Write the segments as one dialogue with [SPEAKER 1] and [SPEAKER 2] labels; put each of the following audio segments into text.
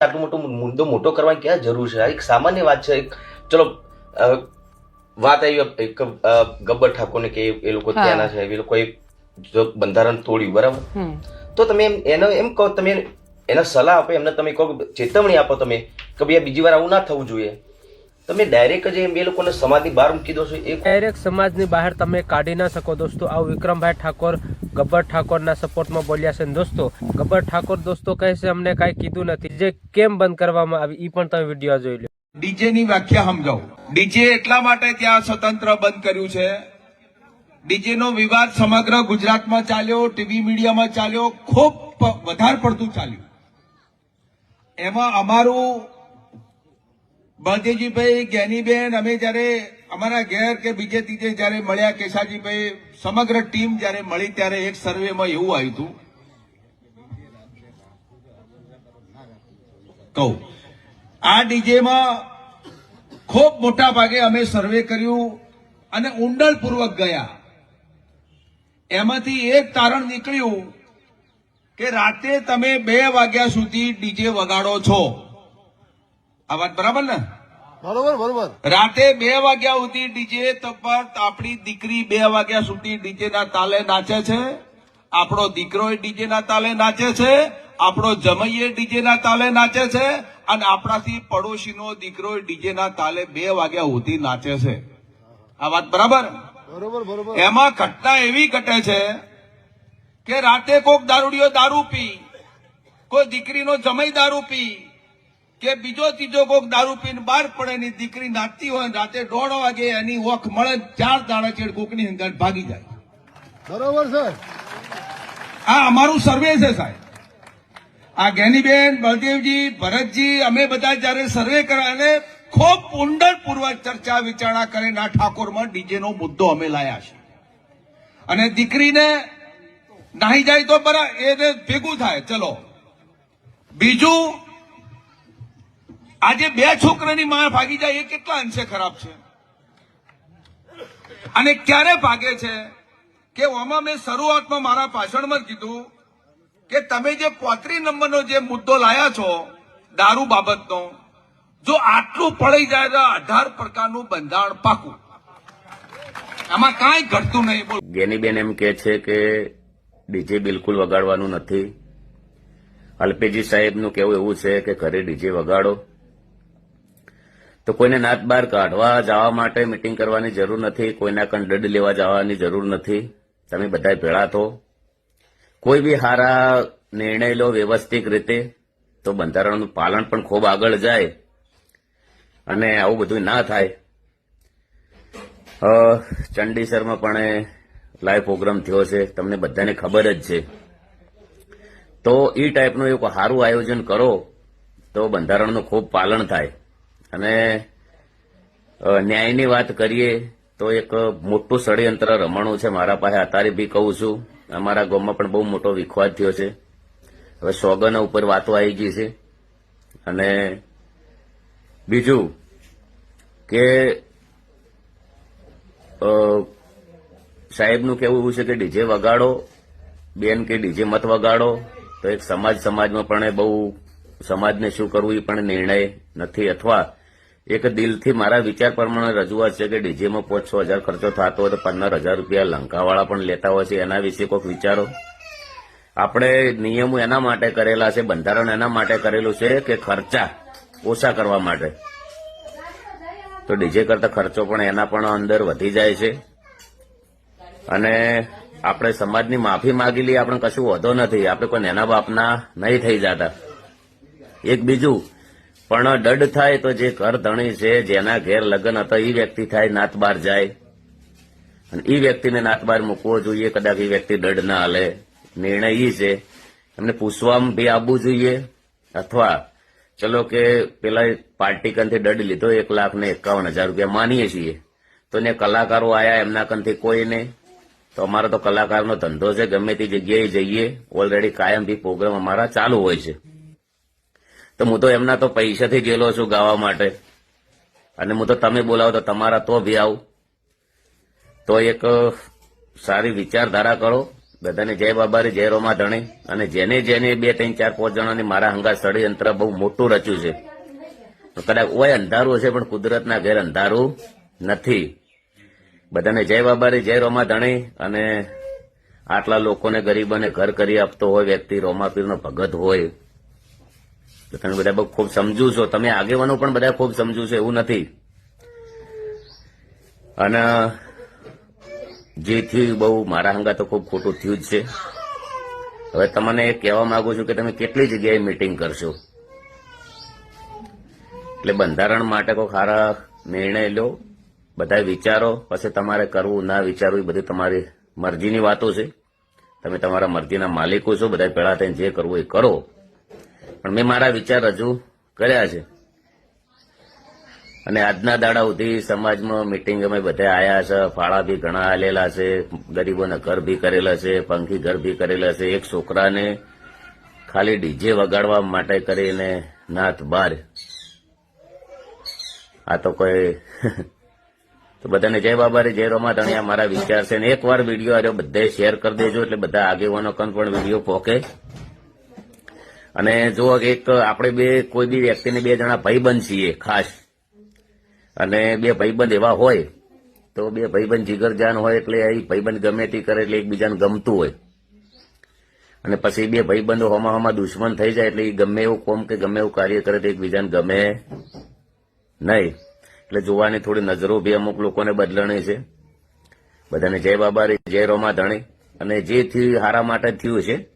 [SPEAKER 1] આટલો મોટો મુદ્દો મોટો કરવાની ક્યાં જરૂર છે? એક સામાન્ય વાત છે એક ચલો વાત આવી એક ગબ્બર ઠાકોરને કે એ લોકો ત્યાંના છે એ લોકોએ જો બંધારણ તોડ્યું બરાબર? તો તમે એમ એનો એમ કહો તમે એના સલાહ આપો એમને તમે કહો ચેતવણી આપો તમે કે ભાઈ બીજી વાર આવું ના થવું જોઈએ. તમે ડાયરેક્ટ જ એમ એ લોકોને સમાજની બહાર મૂકી દો છો એ
[SPEAKER 2] ડાયરેક્ટ સમાજની બહાર તમે કાઢી ના શકો દોસ્તો. આવું વિક્રમભાઈ ઠાકોર ગબ્બર ઠાકોરના સપોર્ટમાં બોલ્યા છે ને દોસ્તો. ગબ્બર ઠાકોર દોસ્તો કહે છે અમને કાંઈ કીધું નથી. જે કેમ બંધ કરવામાં આવી એ પણ તમે વીડિયો જોઈ લો.
[SPEAKER 3] ડીજે ની વ્યાખ્યા સમજાવું. ડીજે એટલા માટે ત્યાં સ્વતંત્ર બંધ કર્યું છે. ડીજે નો વિવાદ સમગ્ર ગુજરાતમાં ચાલ્યો ટીવી મીડિયામાં ચાલ્યો ખૂબ વધારે પડતું ચાલ્યું. એમાં અમારું બળદેવજીભાઈ જ્ઞાનીબેન અમે જયારે અમારા ઘેર કે બીજે ત્રીજે જયારે મળ્યા કેશાજીભાઈ સમગ્ર ટીમ જયારે મળી ત્યારે એક સર્વેમાં એવું આવ્યું હતું. કહું, આ ડીજેમાં ખૂબ મોટા ભાગે અમે સર્વે કર્યું અને ઊંડાણપૂર્વક ગયા. એમાંથી એક તારણ નીકળ્યું કે રાતે તમે બે વાગ્યા સુધી ડીજે વગાડો છો. આ વાત બરાબર ને?
[SPEAKER 4] બરોબર બરોબર.
[SPEAKER 3] રાતે બે વાગ્યા સુધી ડીજે પર આપણી દીકરી બે વાગ્યા સુધી ડીજે ના તાલે નાચે છે. આપણો દીકરો ડીજે ના તાલે નાચે છે. આપણો જમૈયે ડીજે ના તાલે નાચે છે. અને આપણાથી પડોશીનો દીકરો ડીજે ના તાલે બે વાગ્યા સુધી નાચે છે. આ વાત બરાબર?
[SPEAKER 4] બરોબર બરોબર.
[SPEAKER 3] એમાં ઘટના એવી ઘટે છે કે રાતે કોક દારૂડીઓ દારૂ પી કોઈ દીકરીનો જમાઈ દારૂ પી કે બીજો ત્રીજો કોક દારૂ પીને બહાર પડે ની દીકરી નાચતી હોય રાતે દોઢ વાગે એની ઓખ મળે ચાર દાડા છેડ કોકની અંદર ભાગી જાય.
[SPEAKER 4] બરોબર છે.
[SPEAKER 3] આ અમારું સર્વે છે સાહેબ. આ જ્ઞાનીબેન બળદેવજી ભરતજી અમે બધા જયારે સર્વે કર્યા અને ખૂબ ઊંડાણપૂર્વક ચર્ચા વિચારણા કરીને આ ઠાકોરમાં ડીજેનો મુદ્દો અમે લાયા છે. અને દીકરીને નાહી જાય તો બરા એને ભેગું થાય. ચલો. બીજું આજે બે છોકરાની માં ભાગી જાય એ કેટલા અંશે ખરાબ છે? અને ક્યારે ભાગે છે કે આમાં મેં શરૂઆતમાં મારા ભાષણમાં કીધું કે તમે જે પોત્રી નંબરનો જે મુદ્દો લાયા છો દારૂ બાબતનો, જો આટલું પડી જાય તો અઢાર પ્રકારનું બંધારણ પાકું. આમાં કાંઈ ઘટતું નહીં, બોલ.
[SPEAKER 5] ગેનીબેન એમ કે છે કે ડીજે બિલકુલ વગાડવાનું નથી. અલ્પેજી સાહેબનું કેવું એવું છે કે ઘરે ડીજે વગાડો. તો કોઈને નાત બહાર કાઢવા જવા માટે મિટિંગ કરવાની જરૂર નથી, કોઈના કણ દંડ લેવા જવાની જરૂર નથી. તમે બધા ભેળા થો. કોઈ બી સારા નિર્ણય લો વ્યવસ્થિત રીતે, તો બંધારણનું પાલન પણ ખૂબ આગળ જાય અને આવું બધું ના થાય. ચંડીસરમાં પણ લાઈવ પ્રોગ્રામ થયો છે, તમને બધાને ખબર જ છે. તો એ ટાઈપનું એક સારું આયોજન કરો, તો બંધારણનું ખૂબ પાલન થાય. અને ન્યાયની વાત કરીએ તો એક મોટું ષડયંત્ર રમણું છે મારા પાસે. અત્યારે બી કહું છું, અમારા ગામમાં પણ બહુ મોટો વિખવાદ થયો છે. હવે સોગન ઉપર વાતો આવી ગઈ છે. અને બીજું કે સાહેબનું કહેવું એવું છે કે ડીજે વગાડો, બેન કે ડીજે મત વગાડો, તો એક સમાજ સમાજમાં પણ એ બહુ સમાજને શું કરવું એ પણ નિર્ણય નથી. અથવા એક દિલથી મારા વિચાર પ્રમાણે રજૂઆત છે કે ડીજેમાં પાંચ છ હજાર ખર્ચો થતો હોય તો પંદર હજાર રૂપિયા લંકાવાળા પણ લેતા હોય છે. એના વિશે કોઈક વિચારો? આપણે નિયમો એના માટે કરેલા છે, બંધારણ એના માટે કરેલું છે કે ખર્ચા ઓછા કરવા માટે. તો ડીજે કરતા ખર્ચો પણ એના પણ અંદર વધી જાય છે. અને આપણે સમાજની માફી માગી લઈએ આપણે કશું વધો નથી. આપણે કોઈ નેના બાપના નહીં થઈ જતા. એક બીજું, પણ દડ થાય તો જે ઘર ધણી છે, જેના ઘેર લગ્ન હતા એ વ્યક્તિ થાય નાતબાર જાય. અને એ વ્યક્તિને નાતબાર મૂકવો જોઈએ, કદાચ એ વ્યક્તિ દડ ના હાલે. નિર્ણય ઈ છે. એમને પૂછવામાં બી આવવું જોઈએ. અથવા, ચલો કે પેલા પાર્ટી કંથી દંડ લીધો, એક લાખ ને એકાવન હજાર રૂપિયા માનીએ છીએ. તો ને કલાકારો આયા એમના કનથી કોઈ નહીં તો અમારો તો કલાકારનો ધંધો છે, ગમે તે જગ્યાએ જઈએ. ઓલરેડી કાયમ બી પ્રોગ્રામ અમારા ચાલુ હોય છે. તો હું તો એમના તો પૈસાથી ગયેલો છું ગાવા માટે. અને હું તો તમે બોલાવો તો તમારા તો બી આવું. તો એક સારી વિચારધારા કરો. બધાને જય બાબારી, જય રોમા ધણી અને જેને જેને બે, ત્રણ, ચાર, પાંચ જણાની મારા હંગા ષડયંત્ર બહુ મોટું રચ્યું છે. કદાચ ઓય અંધારું હશે, પણ કુદરતના ઘેર અંધારું નથી. બધાને જય બાબારી, જય રોમા ધણી અને આટલા લોકોને ગરીબોને ઘર કરી આપતો હોય, વ્યક્તિ રોમાપીરનો ભગત હોય. તમે બધા બહુ ખૂબ સમજુ છો. તમે આગેવાનો પણ બધા ખૂબ સમજુ છો, એવું નથી. અને જે થયું બહુ મારા હંગા તો ખૂબ ખોટું થયું જ છે. હવે તમને એ કહેવા માંગુ છું કે તમે કેટલી જગ્યાએ મીટિંગ કરશો? એટલે બંધારણ માટે કોઈ સારા નિર્ણય લો, બધા વિચારો, પછી તમારે કરવું, ના વિચારવું, એ બધી તમારી મરજીની વાતો છે. તમે તમારા મરજીના માલિકો છો, બધા પેળા થઈને જે કરવું એ કરો. પણ મેં મારા વિચાર રજૂ કર્યા છે. અને આજના દાડા સુધી સમાજમાં મિટિંગ અમે બધા આયા છે. ફાળા બી ઘણા આલેલા છે. ગરીબોના ઘર બી કરેલા છે. પંખી ઘર બી કરેલા છે. એક છોકરાને ખાલી ડીજે વગાડવા માટે કરીને નાથ બાર. આ તો કોઈ તો બધાને જય બાબા જય રોમા ધણિયા મારા વિચાર છે. ને એકવાર વીડિયો આવ્યો બધે શેર કરી દેજો એટલે બધા આગેવાનો કન પણ વીડિયો પોકે. અને જો એક આપણે બે કોઈ બી વ્યક્તિને બે જણા ભાઈબંધ છીએ ખાસ. અને બે ભાઈબંધ એવા હોય તો બે ભાઈબંધ જીગરજાન હોય એટલે એ ભાઈબંધ ગમે તે કરે એટલે એકબીજાને ગમતું હોય. અને પછી બે ભાઈબંધો હોમાં હોમાં દુશ્મન થઈ જાય એટલે એ ગમે એવું કોમ કે ગમે એવું કાર્ય કરે તો એકબીજાને ગમે નહીં. એટલે જોવાની થોડી નજરો બી અમુક લોકોને બદલણી છે. બધાને જય બાબા રે, જય રોમા ધણી. અને જે થયું હારા માટે થયું છે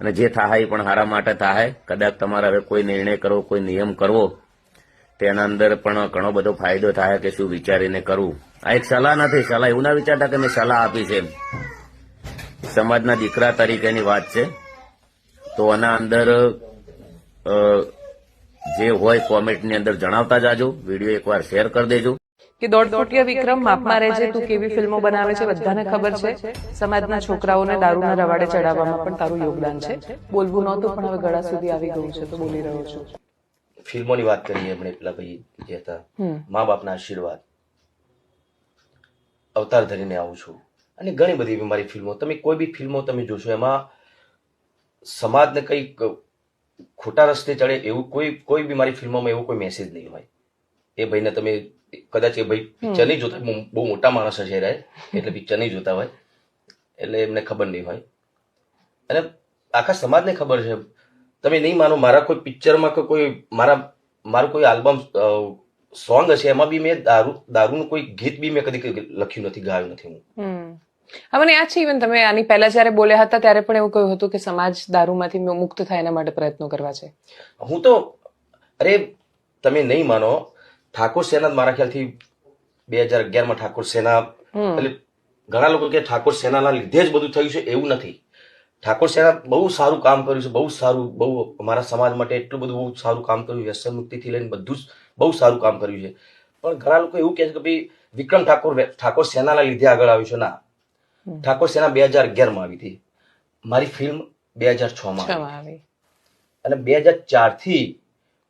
[SPEAKER 5] અને જે થાય પણ હારા માટે થાય. કદાચ તમારે હવે કોઈ નિર્ણય કરવો, કોઈ નિયમ કરવો, તેના અંદર પણ ઘણો બધો ફાયદો થાય કે શું વિચારીને કરવું. આ એક સલાહ નથી, સલાહ એવું ના વિચારતા કે મેં સલાહ આપી છે સમાજના દીકરા તરીકેની વાત છે. તો આના અંદર જે હોય કોમેન્ટની અંદર જણાવતા જાજો, વીડિયો એકવાર શેર કરી દેજો.
[SPEAKER 6] કે દોઢ ફૂટિયા વિક્રમ માપમાં રહેજે તું કેવી ફિલ્મો બનાવે છે બધાને ખબર છે? સમાજના છોકરાઓને દારૂના રવાડે ચડાવવામાં પણ તારું યોગદાન છે. બોલવું નહોતું પણ હવે ગળા સુધી આવી ગયું છે તો બોલી રહ્યો છું.
[SPEAKER 1] ફિલ્મોની વાત કરીએ એમણે પેલા ભાઈ જે હતા મા બાપના આશીર્વાદ. અવતાર ધરીને આવું છું. અને ઘણી બધી મારી ફિલ્મો તમે કોઈ બી ફિલ્મો તમે જોશો એમાં સમાજને કંઈક ખોટા રસ્તે ચડે એવું કોઈ કોઈ બી મારી ફિલ્મોમાં એવો કોઈ મેસેજ નહીં હોય. એ ભાઈને તમે કદાચ એ ભાઈ પિક્ચર નહીં જોતા બહુ- મોટા માણસ હશે રહે એટલે પિક્ચર નહીં જોતા હોય. એટલે એમને ખબર નહીં હોય. અને આખા સમાજને ખબર છે. તમે નહીં માનો મારા કોઈ પિક્ચરમાં કે કોઈ મારા મારું કોઈ આલ્બમ સોંગ હશે એમાં બી મેં દારૂ દારૂનું કોઈ ગીત બી મેં કદી કદી લખ્યું નથી ગાયું નથી હું.
[SPEAKER 6] હા મને યાદ છે ઇવન તમે આની પહેલા જયારે બોલ્યા હતા ત્યારે પણ એવું કહ્યું હતું કે સમાજ દારૂમાંથી મુક્ત થાય એના માટે પ્રયત્નો કરવા છે.
[SPEAKER 1] હું તો અરે તમે નહીં માનો ઠાકોર સેના મારા ખ્યાલથી બે હજાર અગિયારમાં ઠાકોર સેના એટલે ઘણા લોકો કે ઠાકોર સેનાના લીધે જ બધું થયું છે એવું નથી. ઠાકોર સેના બહુ સારું કામ કર્યું છે બહુ સારું બહુ અમારા સમાજ માટે એટલું બધું બહુ સારું કામ કર્યું વ્યસન મુક્તિથી લઈને બધું જ બહુ સારું કામ કર્યું છે. પણ ઘણા લોકો એવું કહે છે કે ભાઈ વિક્રમ ઠાકોર ઠાકોર સેનાના લીધે આગળ આવ્યું છે ના. ઠાકોર સેના બે હજાર અગિયારમાં આવી હતી. મારી ફિલ્મ બે હજાર
[SPEAKER 6] છમાં આવી.
[SPEAKER 1] અને બે હજાર ચારથી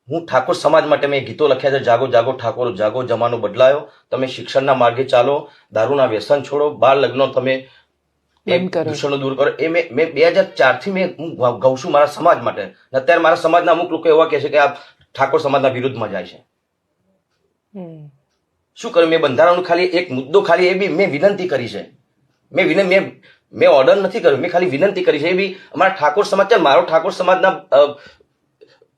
[SPEAKER 1] હું ઠાકોર સમાજ માટે મેં ગીતો લખ્યા છે. જાગો જાગો ઠાકોર જાગો જમાનો બદલાયો. તમે શિક્ષણના માર્ગે ચાલો દારૂના વ્યસન છોડો બાળ લગ્નો તમે દૂષણો દૂર કરો. એ મેં મેં બે હજાર ચારથી મેં હું ગાઉં છું મારા સમાજ માટે. અત્યારે મારા સમાજના અમુક લોકો એવા કહે છે કે આ ઠાકોર સમાજના વિરુદ્ધમાં જાય છે. શું કર્યું મેં બંધારણનું ખાલી એક મુદ્દો ખાલી એ બી મેં વિનંતી કરી છે. મેં વિનંતી મેં મેં ઓર્ડર નથી કર્યો. મેં ખાલી વિનંતી કરી છે. એ બી અમારા ઠાકોર સમાજ મારો ઠાકોર સમાજના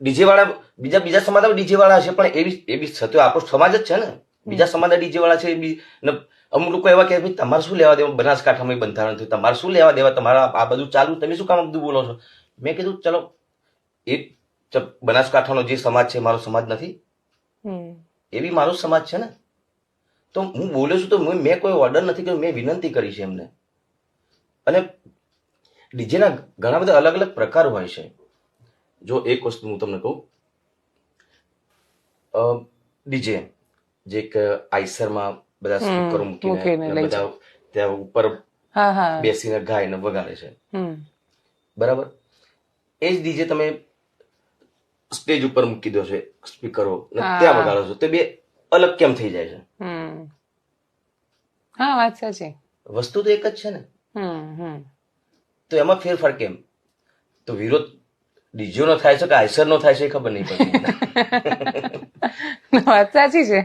[SPEAKER 1] ડીજે વાળા બીજા બીજા સમાજમાં ડીજે વાળા છે પણ એવી એવી સત્ય આપણો સમાજ જ છે ને. બીજા સમાજના ડીજે વાળા છે એ અમુક લોકો એવા કે ભાઈ તમારે શું લેવા દેવા? બનાસકાંઠામાં બંધારણ થયું. તમારે શું લેવા દેવા? તમારા આ બધું ચાલુ તમે શું કામ બધું બોલો છો? મેં કીધું ચલો એ બનાસકાંઠાનો જે સમાજ છે મારો સમાજ નથી. એ બી મારો સમાજ છે ને. તો હું બોલ્યો છું તો મેં મેં કોઈ ઓર્ડર નથી કર્યો મેં વિનંતી કરી છે એમને. અને ડીજેના ઘણા બધા અલગ અલગ પ્રકાર હોય છે. જો એક વસ્તુ હું તમને કહું ડીજે જે એક આઈસરમાં બધા સ્પીકરો
[SPEAKER 6] મૂકીને
[SPEAKER 1] બધા ત્યાં ઉપર બેસીને ગાય ને વગાડે છે. બરાબર? એ જ ડીજે તમે સ્ટેજ ઉપર મૂકી દો છો સ્પીકરો ને ત્યાં વગાડો છો. તે બે અલગ કેમ થઈ જાય છે.
[SPEAKER 6] હા વાત સાચી.
[SPEAKER 1] વસ્તુ તો એક જ છે ને. તો એમાં ફેરફાર કેમ? તો વિરોધ ડીજેનો થાય છે કે આઈસરનો થાય છે એ ખબર નહીં પડતી.
[SPEAKER 6] વાત સાચી છે.